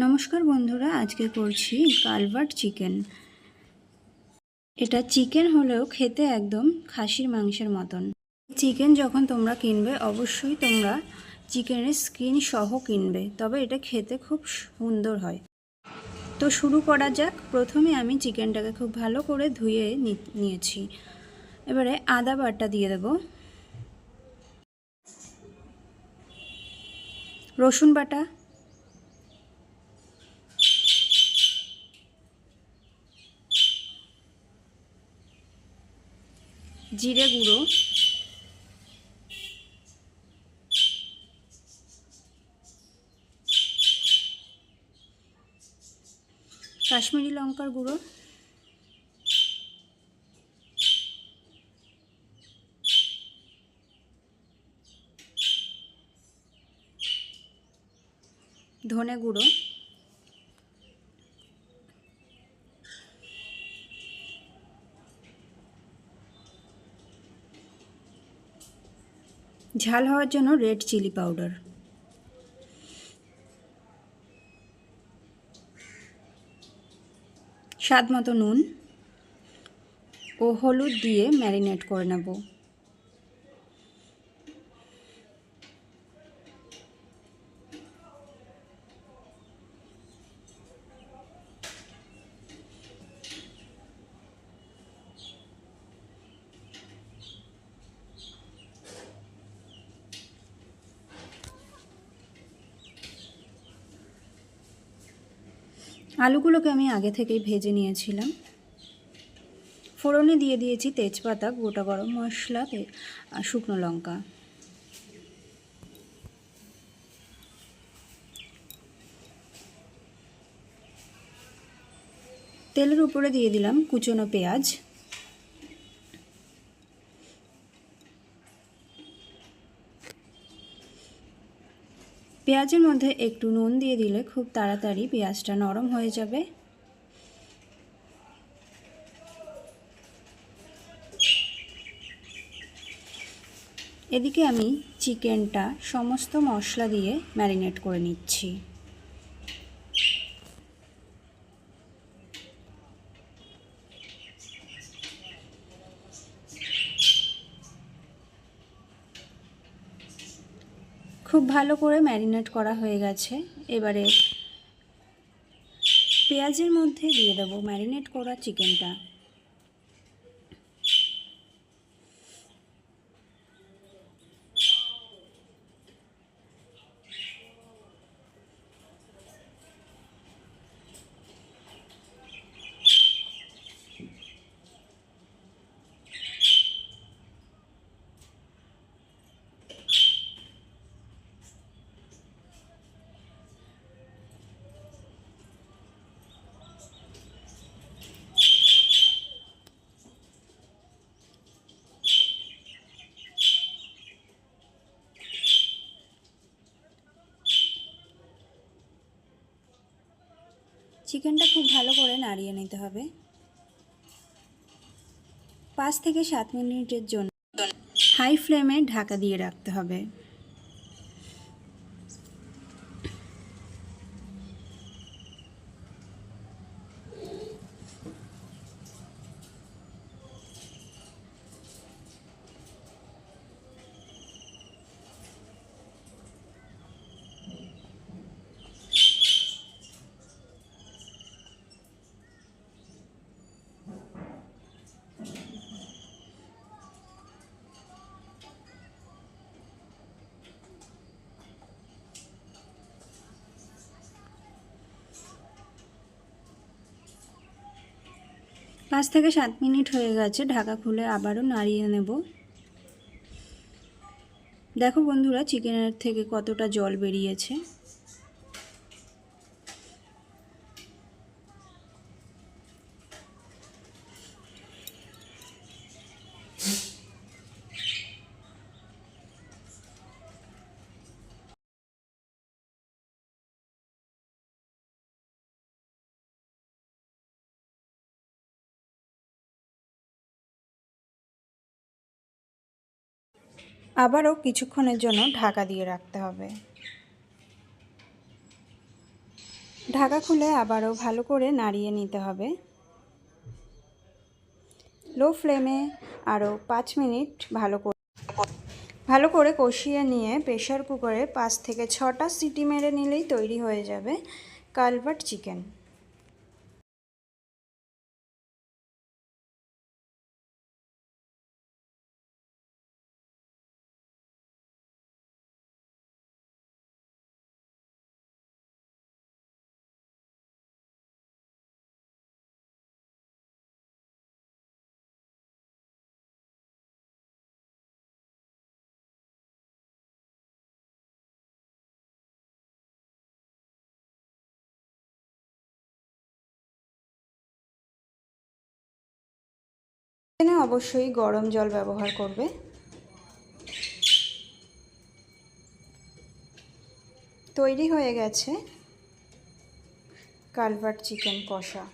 নমস্কার বন্ধুরা, আজকে করছি কালভার্ট চিকেন। এটা চিকেন হলেও খেতে একদম খাসির মাংসের মতন। চিকেন যখন তোমরা কিনবে, অবশ্যই তোমরা চিকেনের স্কিন সহ কিনবে, তবে এটা খেতে খুব সুন্দর হয়। তো শুরু করা যাক। প্রথমে আমি চিকেনটাকে খুব ভালো করে ধুয়ে নিয়েছি। এবারে আদা বাটা দিয়ে দেব। রসুন বাটা জিরে গুঁড়ো। কাশ্মীরি লঙ্কার গুঁড়ো। ধনে গুঁড়ো। ঝাল হওয়ার জন্য রেড চিলি পাউডার। স্বাদ মতো নুন ও হলুদ দিয়ে ম্যারিনেট করে নেব। আলুগুলোকে আমি আগে থেকেই ভেজে নিয়েছিলাম। ফোড়নে দিয়ে দিয়েছি তেজপাতা, গোটা গরম মশলা শুকনো লঙ্কা। তেলের উপরে দিয়ে দিলাম কুচনো পেঁয়াজ। পেঁয়াজের মধ্যে একটু নুন দিয়ে দিলে খুব তাড়াতাড়ি পেঁয়াজটা নরম হয়ে যাবে। এদিকে আমি চিকেনটা সমস্ত মশলা দিয়ে ম্যারিনেট করে নিচ্ছি। খুব ভালো করে ম্যারিনেট করা হয়ে গেছে। এবারে পেঁয়াজের মধ্যে দিয়ে দেবো ম্যারিনেট করা চিকেনটা। চিকেনটা খুব ভালো করে নাড়িয়ে নিতে হবে। পাঁচ থেকে সাত মিনিটের জন্য হাই ফ্লেমে ঢাকা দিয়ে রাখতে হবে। পাঁচ থেকে সাত মিনিট হয়ে গেছে, ঢাকা খুলে আবারও নাড়িয়ে নেব। দেখো বন্ধুরা, চিকেনের থেকে কতটা জল বেরিয়েছে। আবারও কিছুক্ষণের জন্য ঢাকা দিয়ে রাখতে হবে। ঢাকা খুলে আবারও ভালো করে নাড়িয়ে নিতে হবে। লো ফ্লেমে আরও পাঁচ মিনিট ভালো করে ভালো করে কষিয়ে নিয়ে প্রেশার কুকারে পাঁচ থেকে ছটা সিটি মেরে নিলেই তৈরি হয়ে যাবে কালভার্ট চিকেন। এখানে অবশ্যই গরম জল ব্যবহার করবে। তৈরি হয়ে গেছে কালভার্ট চিকেন কষা।